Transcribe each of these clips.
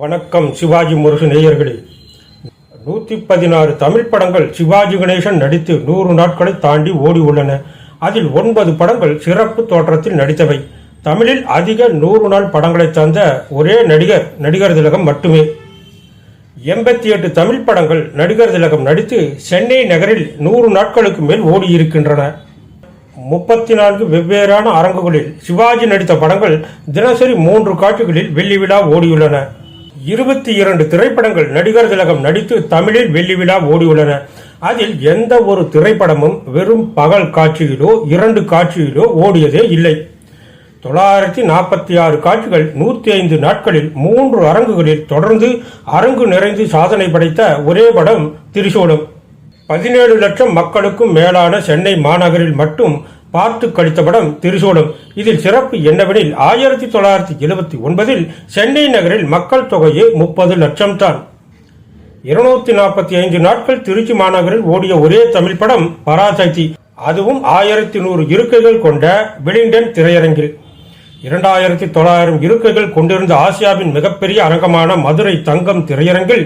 வணக்கம் சிவாஜி முரசு நேயர்களே. நூற்றி பதினாறு தமிழ் படங்கள் சிவாஜி கணேசன் நடித்து நூறு நாட்களை தாண்டி ஓடி உள்ளன. அதில் ஒன்பது படங்கள் சிறப்பு தோற்றத்தில் நடித்தவை. தமிழில் அதிக நூறு நாள் படங்களை தந்த ஒரே நடிகர் நடிகர் திலகம் மட்டுமே. எண்பத்தி எட்டு தமிழ் படங்கள் நடிகர் திலகம் நடித்து சென்னை நகரில் நூறு நாட்களுக்கு மேல் ஓடியிருக்கின்றன முப்பத்தி நான்கு வெவ்வேறான அரங்குகளில் சிவாஜி நடித்த படங்கள் தினசரி மூன்று காட்சிகளில் வெள்ளி விழா ஓடியுள்ளன. இருபத்தி இரண்டு திரைப்படங்கள் நடிகர் திலகம் நடித்து தமிழில் வெள்ளி விழா ஓடியுள்ளன. அதில் எந்த ஒரு திரைப்படமும் வெறும் பகல் காட்சியிலோ இரண்டு காட்சியிலோ ஓடியதே இல்லை. தொள்ளாயிரத்தி நாற்பத்தி ஆறு காட்சிகள் நூற்றி ஐந்து நாட்களில் மூன்று அரங்குகளில் தொடர்ந்து அரங்கு நிறைந்து சாதனை படைத்த ஒரே படம் திரிசூலம் பதினேழு லட்சம் மக்களுக்கும் மேலான சென்னை மாநகரில் மட்டும் பார்த்து கழித்த படம் திரிசூலம். இதில் சிறப்பு என்னவெனில் ஆயிரத்தி தொள்ளாயிரத்தி எழுபத்தி ஒன்பதில் சென்னை நகரில் மக்கள் தொகையே முப்பது லட்சம் தான் இருநூத்தி நாற்பத்தி ஐந்து நாட்கள் திருச்சி மாநகரில் ஓடிய ஒரே தமிழ் படம் பராசக்தி. அதுவும் ஆயிரத்தி நூறு இருக்கைகள் கொண்ட வெலிங்டன் திரையரங்கில். இரண்டாயிரத்தி தொள்ளாயிரம் இருக்கைகள் கொண்டிருந்த ஆசியாவின் மிகப்பெரிய அரங்கமான மதுரை தங்கம் திரையரங்கில்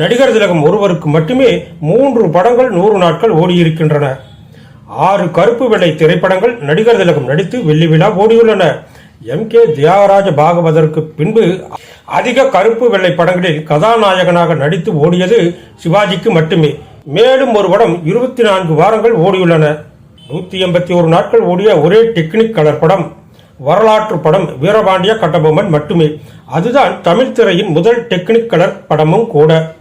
நடிகர் திலகம் ஒருவருக்கு மட்டுமே மூன்று படங்கள் நூறு நாட்கள் ஓடியிருக்கின்றன. ஆறு கருப்பு வெள்ளை திரைப்படங்கள் நடிகர் திலகம் நடித்து வெள்ளி விழா ஓடியுள்ளன. எம். கே. தியாகராஜ பாகவதற்கு பின்பு அதிக கருப்பு வெள்ளை படங்களில் கதாநாயகனாக நடித்து ஓடியது சிவாஜிக்கு மட்டுமே. மேலும் ஒரு படம் இருபத்தி நான்கு வாரங்கள் ஓடியுள்ளன. நூத்தி எண்பத்தி ஒரு நாட்கள் ஓடிய ஒரே டெக்னிக் கலர் படம். வரலாற்று படம் வீரபாண்டிய கட்டபொம்மன் மட்டுமே. அதுதான் தமிழ் திரையின் முதல் டெக்னிக் கலர் படமும் கூட.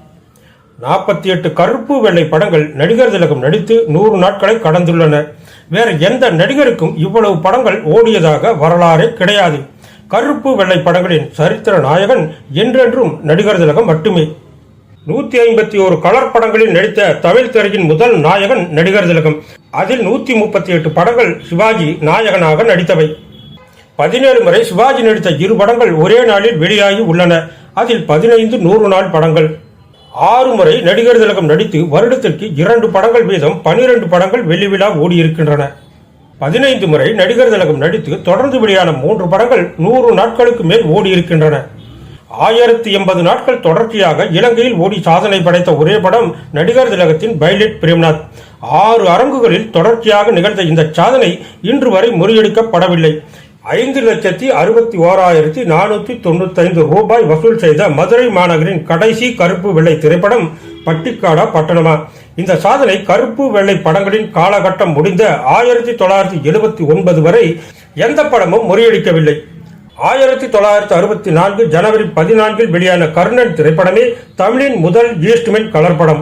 நாற்பத்தி எட்டு கருப்பு வெள்ளை படங்கள் நடிகர் திலகம் நடித்து நூறு நாட்களை கடந்துள்ளன. வேற எந்த நடிகருக்கும் இவ்வளவு படங்கள் ஓடியதாக வரலாறே கிடையாது. கருப்பு வெள்ளை படங்களின் சரித்திர நாயகன் என்றென்றும் நடிகர் திலகம் மட்டுமே. நூத்தி ஐம்பத்தி ஒரு கலர் படங்களில் நடித்த தமிழ் திரையின் முதல் நாயகன் நடிகர் திலகம். அதில் நூத்தி முப்பத்தி எட்டு படங்கள் சிவாஜி நாயகனாக நடித்தவை. பதினேழு முறை சிவாஜி நடித்த இரு படங்கள் ஒரே நாளில் வெளியாகி உள்ளன. அதில் பதினைந்து நூறு நாள் படங்கள். ஆறு முறை நடிகர் திலகம் நடித்து வருடத்திற்கு இரண்டு படங்கள் வீதம் பனிரெண்டு படங்கள் வெள்ளி விழா ஓடியிருக்கின்றன. பதினைந்து முறை நடிகர் திலகம் நடித்து தொடர்ந்து வெளியான மூன்று படங்கள் நூறு நாட்களுக்கு மேல் ஓடியிருக்கின்றன. ஆயிரத்தி எண்பது நாட்கள் தொடர்ச்சியாக இலங்கையில் ஓடி சாதனை படைத்த ஒரே படம் நடிகர் திலகத்தின் பைலட் பிரேம்நாத். ஆறு அரங்குகளில் தொடர்ச்சியாக நிகழ்ந்த இந்த சாதனை இன்று வரை முறியடிக்கப்படவில்லை. ஐந்து லட்சத்தி அறுபத்தி ஓராயிரத்தி நானூற்றி தொண்ணூத்தைந்து ரூபாய் வசூல் செய்த மதுரை மாநகரின் கடைசி கருப்பு வெள்ளை திரைப்படம் பட்டிக்காடா பட்டணமா? இந்த சாதனை கருப்பு வெள்ளை படங்களின் காலகட்டம் முடிந்த ஆயிரத்தி தொள்ளாயிரத்தி எழுபத்தி ஒன்பது வரை எந்த படமும் முறியடிக்கவில்லை. ஆயிரத்தி தொள்ளாயிரத்தி அறுபத்தி நான்கு ஜனவரி பதினான்கில் வெளியான கர்ணன் திரைப்படமே தமிழின் முதல் ஈஸ்ட்மென் கலர் படம்.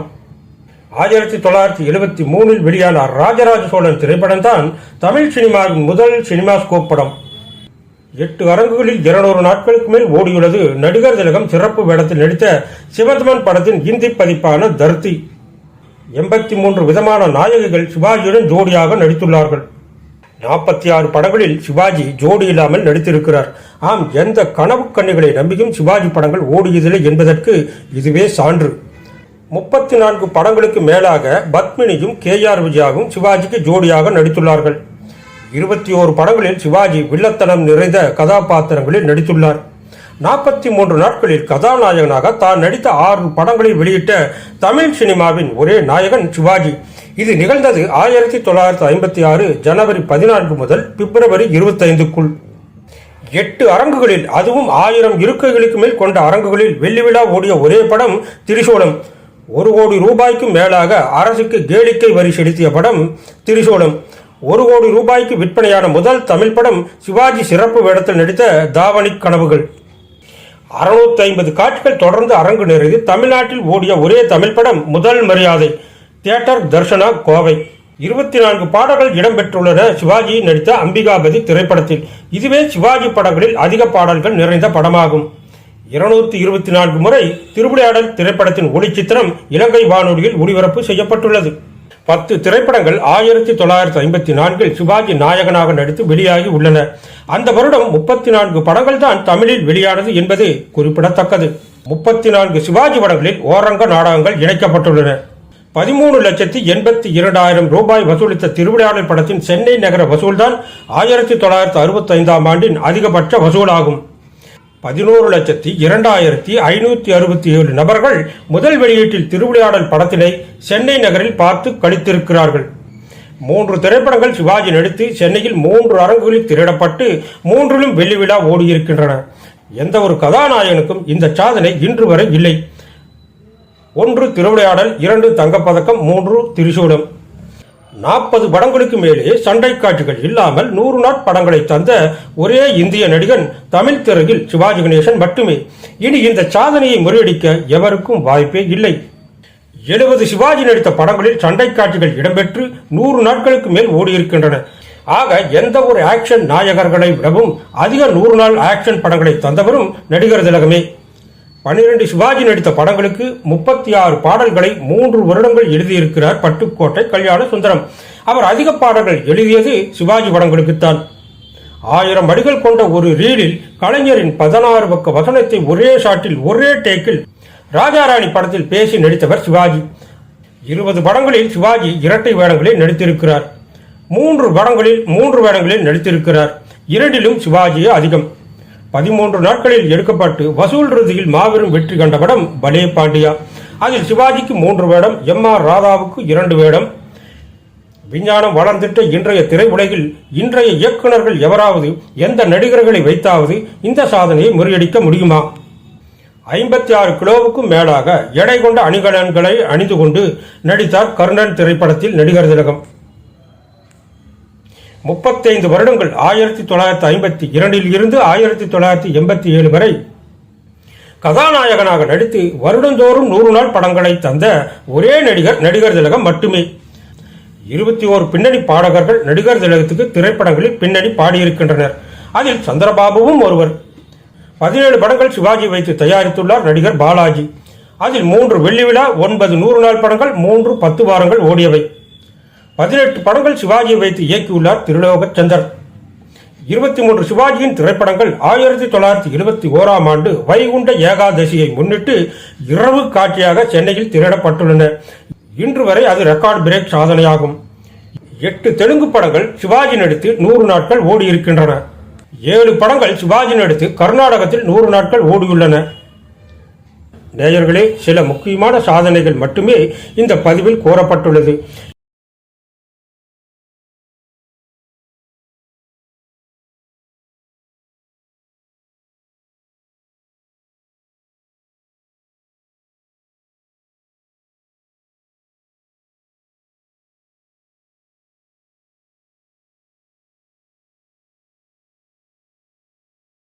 ஆயிரத்தி தொள்ளாயிரத்தி எழுபத்தி மூணில் வெளியான ராஜராஜ சோழன் திரைப்படம் தான் தமிழ் சினிமாவின் முதல் சினிமாஸ்கோப் படம். எட்டு அரங்குகளில் இருநூறு நாட்களுக்கு மேல் ஓடியுள்ளது. நடிகர் திலகம் சிறப்பு வேடத்தில் நடித்த சிவந்தமன் படத்தின் இந்தி பதிப்பான தர்த்தி. எண்பத்தி மூன்று விதமான நாயகிகள் சிவாஜியுடன் ஜோடியாக நடித்துள்ளார்கள். நாற்பத்தி ஆறு படங்களில் சிவாஜி ஜோடி இல்லாமல் நடித்திருக்கிறார். ஆம் எந்த கனவு கண்ணிகளை நம்பியும் சிவாஜி படங்கள் ஓடியதில்லை என்பதற்கு இதுவே சான்று. முப்பத்தி நான்கு படங்களுக்கு மேலாக பத்மினியும் கே ஆர் விஜயாவும் சிவாஜிக்கு ஜோடியாக நடித்துள்ளார்கள். இருபத்தி ஓரு படங்களில் சிவாஜி வில்லத்தனம் நிறைந்த கதாபாத்திரங்களில் நடித்துள்ளார். நாற்பத்தி மூன்று நாட்களில் கதாநாயகனாக தான் நடித்த ஆறு படங்களை வெளியிட்ட தமிழ் சினிமாவின் ஒரே நாயகன் சிவாஜி. இது நிகழ்ந்தது ஆயிரத்தி தொள்ளாயிரத்தி ஐம்பத்தி ஆறு ஜனவரி பதினான்கு முதல் பிப்ரவரி இருபத்தைந்துக்குள். எட்டு அரங்குகளில் அதுவும் ஆயிரம் இருக்கைகளுக்கு மேல் கொண்ட அரங்குகளில் வெள்ளி விழா ஓடிய ஒரே படம் திரிசூலம் ஒரு கோடி ரூபாய்க்கும் மேலாக அரசுக்கு கேளிக்கை வரி செலுத்திய படம் திரிசூலம் ஒரு கோடி ரூபாய்க்கு விற்பனையான முதல் தமிழ் படம் சிவாஜி சிறப்பு வேடத்தில் நடித்த தாவணி கனவுகள். அறுநூத்தி ஐம்பது காட்சிகள் தொடர்ந்து அரங்கு நிறைந்து தமிழ்நாட்டில் ஓடிய ஒரே தமிழ் படம் முதல் மரியாதை தியேட்டர் தர்ஷனா கோவை. இருபத்தி நான்கு பாடல்கள் இடம்பெற்றுள்ளன சிவாஜி நடித்த அம்பிகாபதி திரைப்படத்தில். இதுவே சிவாஜி படங்களில் அதிக பாடல்கள் நிறைந்த படமாகும். இருநூத்தி இருபத்தி நான்கு முறை திருவிளையாடல் திரைப்படத்தின் ஒளிச்சித்திரம் இலங்கை வானொலியில் ஒளிபரப்பு செய்யப்பட்டுள்ளது. பத்து திரைப்படங்கள் ஆயிரத்தி தொள்ளாயிரத்தி ஐம்பத்தி நான்கில் சிவாஜி நாயகனாக நடித்து வெளியாகி உள்ளன. அந்த வருடம் முப்பத்தி நான்கு படங்கள் தான் தமிழில் வெளியானது என்பது குறிப்பிடத்தக்கது. முப்பத்தி நான்கு சிவாஜி படங்களில் ஓரங்க நாடகங்கள் இணைக்கப்பட்டுள்ளன. பதிமூணு லட்சத்தி எண்பத்தி இரண்டாயிரம் ரூபாய் வசூலித்த திருவிளையாடல் படத்தின் சென்னை நகர வசூல்தான் ஆயிரத்தி தொள்ளாயிரத்தி அறுபத்தி ஐந்தாம் ஆண்டின் அதிகபட்ச வசூலாகும். பதினோரு லட்சத்தி இரண்டாயிரத்தி ஐநூத்தி அறுபத்தி ஏழு நபர்கள் முதல் வெளியீட்டில் திருவிளையாடல் படத்தினை சென்னை நகரில் பார்த்து கழித்திருக்கிறார்கள். மூன்று திரைப்படங்கள் சிவாஜி நடித்து சென்னையில் மூன்று அரங்குகளில் திரையிடப்பட்டு மூன்றிலும் வெள்ளி விழா ஓடியிருக்கின்றன. எந்த ஒரு கதாநாயகனுக்கும் இந்த சாதனை இன்று வரை இல்லை. ஒன்று திருவிளையாடல் இரண்டு தங்கப்பதக்கம் மூன்று திரிசூலம். நாற்பது படங்களுக்கு மேலே சண்டை காட்சிகள் இல்லாமல் நூறு நாட் படங்களை தந்த ஒரே இந்திய நடிகன் தமிழ் திரையில் சிவாஜி கணேசன் மட்டுமே. இனி இந்த சாதனையை முறியடிக்க எவருக்கும் வாய்ப்பே இல்லை. எழுபது சிவாஜி நடித்த படங்களில் சண்டை காட்சிகள் இடம்பெற்று நூறு நாட்களுக்கு மேல் ஓடியிருக்கின்றன. ஆக எந்த ஒரு ஆக்ஷன் நாயகர்களை விடவும் அதிக நூறு நாள் ஆக்ஷன் படங்களை தந்தவரும் நடிகர் திலகமே. பன்னிரண்டு சிவாஜி நடித்த படங்களுக்கு முப்பத்தி ஆறு பாடல்களை மூன்று வருடங்கள் எழுதியிருக்கிறார் பட்டுக்கோட்டை கல்யாண சுந்தரம். அவர் அதிக பாடல்கள் எழுதியது சிவாஜி படங்களுக்குத்தான். ஆயிரம் அடிகள் கொண்ட ஒரு ரீலில் கலைஞரின் பதினாறு பக்க வசனத்தை ஒரே ஷாட்டில் ஒரே டேக்கில் ராஜாராணி படத்தில் பேசி நடித்தவர் சிவாஜி. இருபது படங்களில் சிவாஜி இரட்டை வேடங்களில் நடித்திருக்கிறார். மூன்று படங்களில் மூன்று வேடங்களில் நடித்திருக்கிறார். இரண்டிலும் சிவாஜியே அதிகம். பதிமூன்று நாட்களில் எடுக்கப்பட்டு வசூல் ரீதியில் மாபெரும் வெற்றி கண்ட படம் பலே பாண்டியா. அதில் சிவாஜிக்கு மூன்று வேடம் எம் ஆர் ராதாவுக்கு இரண்டு வேடம். விஞ்ஞானம் வளர்ந்திட்ட இன்றைய திரையுலகில் இன்றைய இயக்குனர்கள் எவராவது எந்த நடிகர்களை வைத்தாவது இந்த சாதனையை முறியடிக்க முடியுமா? ஐம்பத்தி ஆறு கிலோவுக்கும் மேலாக எடை கொண்ட அணிகலன்களை அணிந்து கொண்டு நடித்தார் கர்ணன் திரைப்படத்தில் நடிகர் திலகம். முப்பத்தைந்து வருடங்கள் ஆயிரத்தி தொள்ளாயிரத்தி ஐம்பத்தி இரண்டில் இருந்து ஆயிரத்தி தொள்ளாயிரத்தி எண்பத்தி ஏழு வரை கதாநாயகனாக நடித்து வருடந்தோறும் நூறு நாள் படங்களை தந்த ஒரே நடிகர் நடிகர் திலகம் மட்டுமே. இருபத்தி ஓரு பின்னணி பாடகர்கள் நடிகர் திலகத்துக்கு திரைப்படங்களில் பின்னணி பாடியிருக்கின்றனர். அதில் சந்திரபாபுவும் ஒருவர். பதினேழு படங்கள் சிவாஜி வைத்து தயாரித்துள்ளார் நடிகர் பாலாஜி. அதில் மூன்று வெள்ளி விழா ஒன்பது நூறு நாள் படங்கள் மூன்று பத்து வாரங்கள் ஓடியவை. பதினெட்டு படங்கள் சிவாஜியை வைத்து இயக்கியுள்ளார் திருலோக சந்தர். இருபத்தி மூன்று சிவாஜியின் திரைப்படங்கள் ஆயிரத்தி தொள்ளாயிரத்தி எழுபத்தி ஓராம் ஆண்டு வைகுண்ட ஏகாதசியை முன்னிட்டு இரவு காட்சியாக சென்னையில் திரையிடப்பட்டுள்ளன. இன்று வரை அது ரெக்கார்ட் பிரேக் சாதனையாகும். எட்டு தெலுங்கு படங்கள் சிவாஜி நடித்து நூறு நாட்கள் ஓடியிருக்கின்றன. ஏழு படங்கள் சிவாஜி நடித்து கர்நாடகத்தில் நூறு நாட்கள் ஓடியுள்ளன. நேயர்களே சில முக்கியமான சாதனைகள் மட்டுமே இந்த பதிவில் கூறப்பட்டுள்ளது.